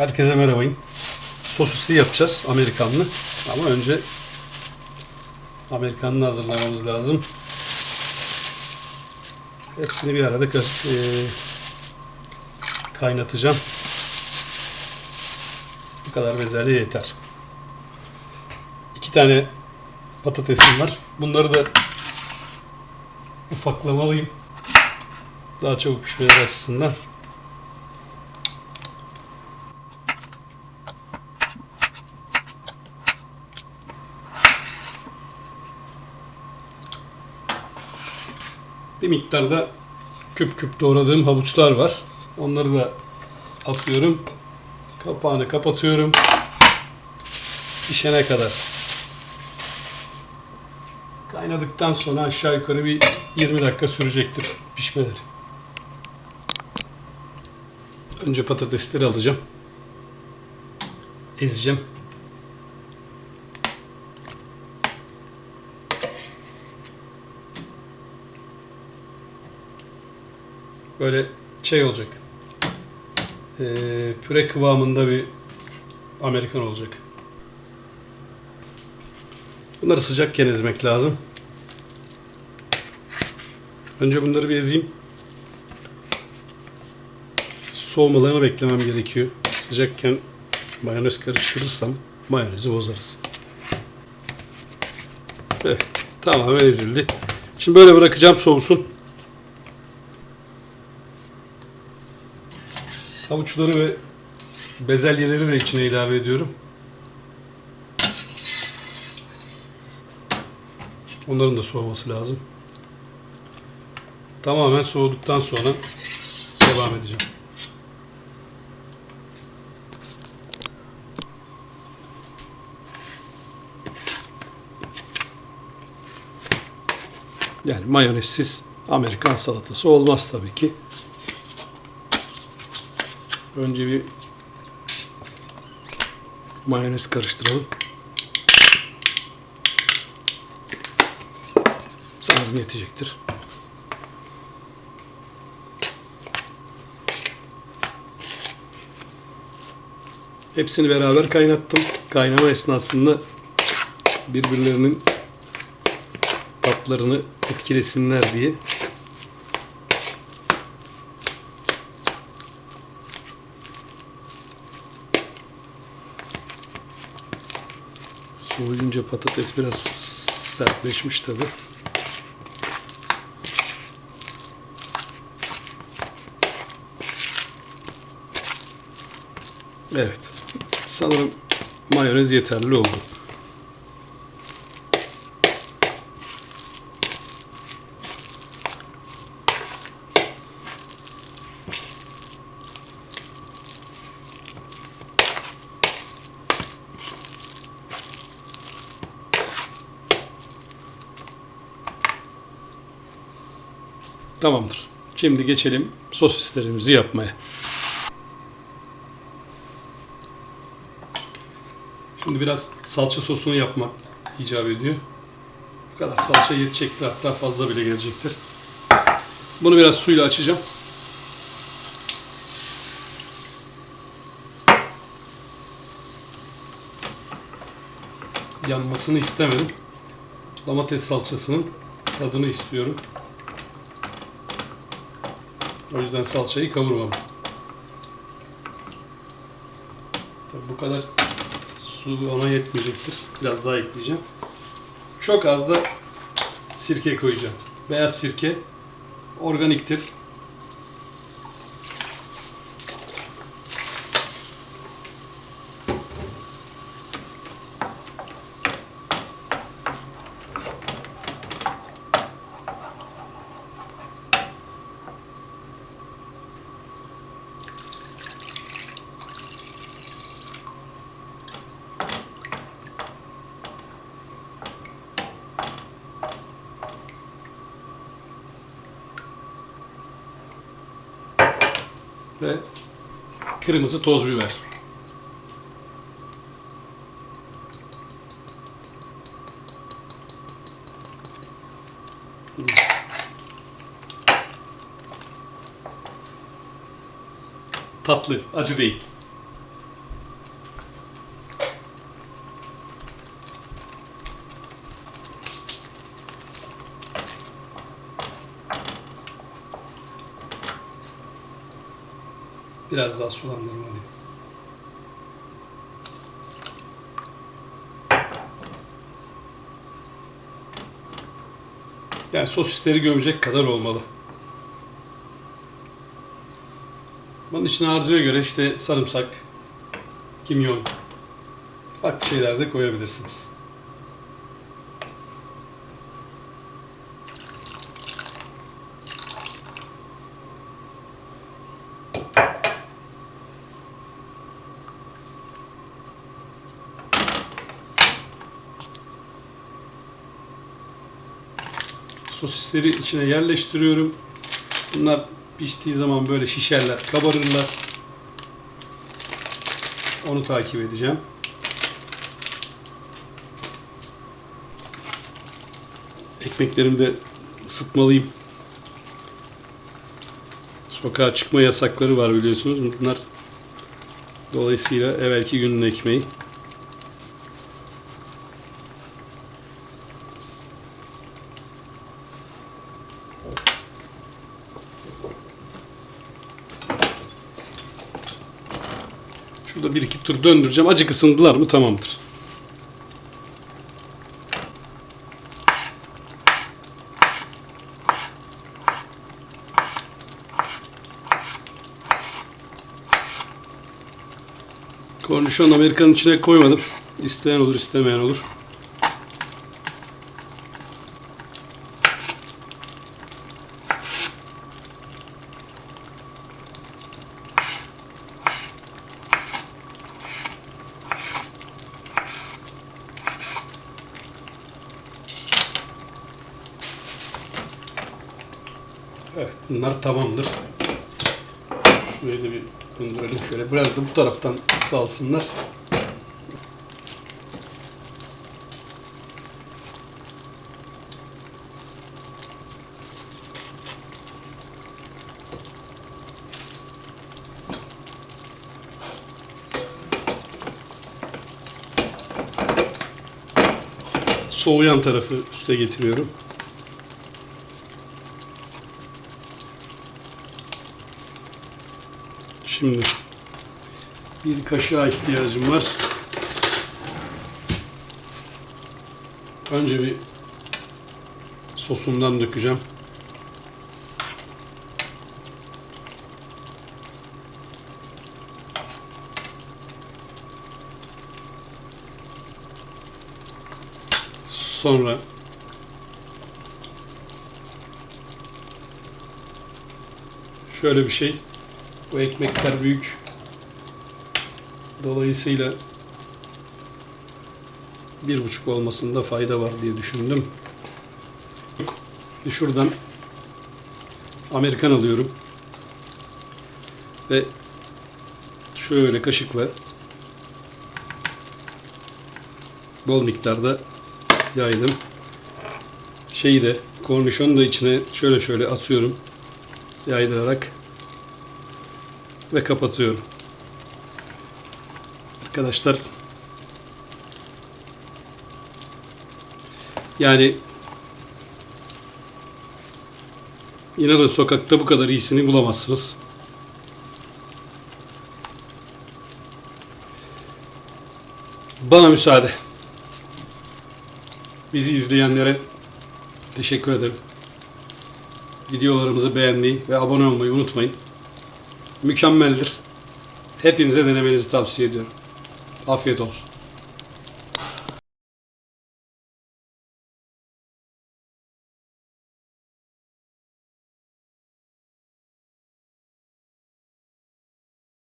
Herkese merhabayın. Sosisli yapacağız Amerikanlı. Ama önce Amerikanlı hazırlamamız lazım. Hepsini bir arada eee, kaynatacağım. Bu kadar bezelye yeter. İki tane patatesim var. Bunları da ufaklamalıyım. Daha çabuk pişmeleri açısından. Bir miktarda küp küp doğradığım havuçlar var. Onları da atıyorum. Kapağını kapatıyorum. Pişene kadar. Kaynadıktan sonra aşağı yukarı bir 20 dakika sürecektir pişmeleri. Önce patatesleri alacağım. Ezeceğim. Böyle şey olacak. Ee, püre kıvamında bir Amerikan olacak. Bunları sıcakken ezmek lazım. Önce bunları bir ezeyim. Soğumalarını beklemem gerekiyor. Sıcakken mayonez karıştırırsam mayonezi bozarız. Evet. Tamamen ezildi. Şimdi böyle bırakacağım soğusun. Havuçları ve bezelyeleri de içine ilave ediyorum. Onların da soğuması lazım. Tamamen soğuduktan sonra devam edeceğim. Yani mayonezsiz Amerikan salatası olmaz tabii ki. Önce bir mayonez karıştıralım. Sanırım yetecektir. Hepsini beraber kaynattım. Kaynama esnasında birbirlerinin tatlarını etkilesinler diye. Soğuyunca patates biraz sertleşmiş tabi. Evet. Sanırım mayonez yeterli oldu. Tamamdır. Şimdi geçelim sosislerimizi yapmaya. Şimdi biraz salça sosunu yapmak icap ediyor. Bu kadar salça yetecektir hatta fazla bile gelecektir. Bunu biraz suyla açacağım. Yanmasını istemedim. Domates salçasının tadını istiyorum. O yüzden salçayı kavurmam. Tabii bu kadar su ona yetmeyecektir. Biraz daha ekleyeceğim. Çok az da sirke koyacağım. Beyaz sirke organiktir. ve kırmızı toz biber. Tatlı, acı değil. Biraz daha sulandırmalıyım. Yani sosisleri gömecek kadar olmalı. Bunun içine arzuya göre işte sarımsak, kimyon, farklı şeyler de koyabilirsiniz. Sosisleri içine yerleştiriyorum. Bunlar piştiği zaman böyle şişerler, kabarırlar. Onu takip edeceğim. Ekmeklerimi de ısıtmalıyım. Sokağa çıkma yasakları var biliyorsunuz. Bunlar dolayısıyla evvelki günün ekmeği. Bir iki tur döndüreceğim. Acık ısındılar mı tamamdır. Kornişon Amerikanın içine koymadım. İsteyen olur, istemeyen olur. Evet, bunlar tamamdır. Şurayı da bir döndürelim şöyle. Biraz da bu taraftan salsınlar. Soğuyan tarafı üste getiriyorum. Şimdi bir kaşığa ihtiyacım var. Önce bir sosumdan dökeceğim. Sonra şöyle bir şey bu ekmekler büyük. Dolayısıyla bir buçuk olmasında fayda var diye düşündüm. Şuradan Amerikan alıyorum. Ve şöyle kaşıkla bol miktarda yaydım. Şeyi de kornişonu da içine şöyle şöyle atıyorum. Yaydırarak ve kapatıyorum. Arkadaşlar yani inanın sokakta bu kadar iyisini bulamazsınız. Bana müsaade. Bizi izleyenlere teşekkür ederim. Videolarımızı beğenmeyi ve abone olmayı unutmayın mükemmeldir. Hepinize denemenizi tavsiye ediyorum. Afiyet olsun.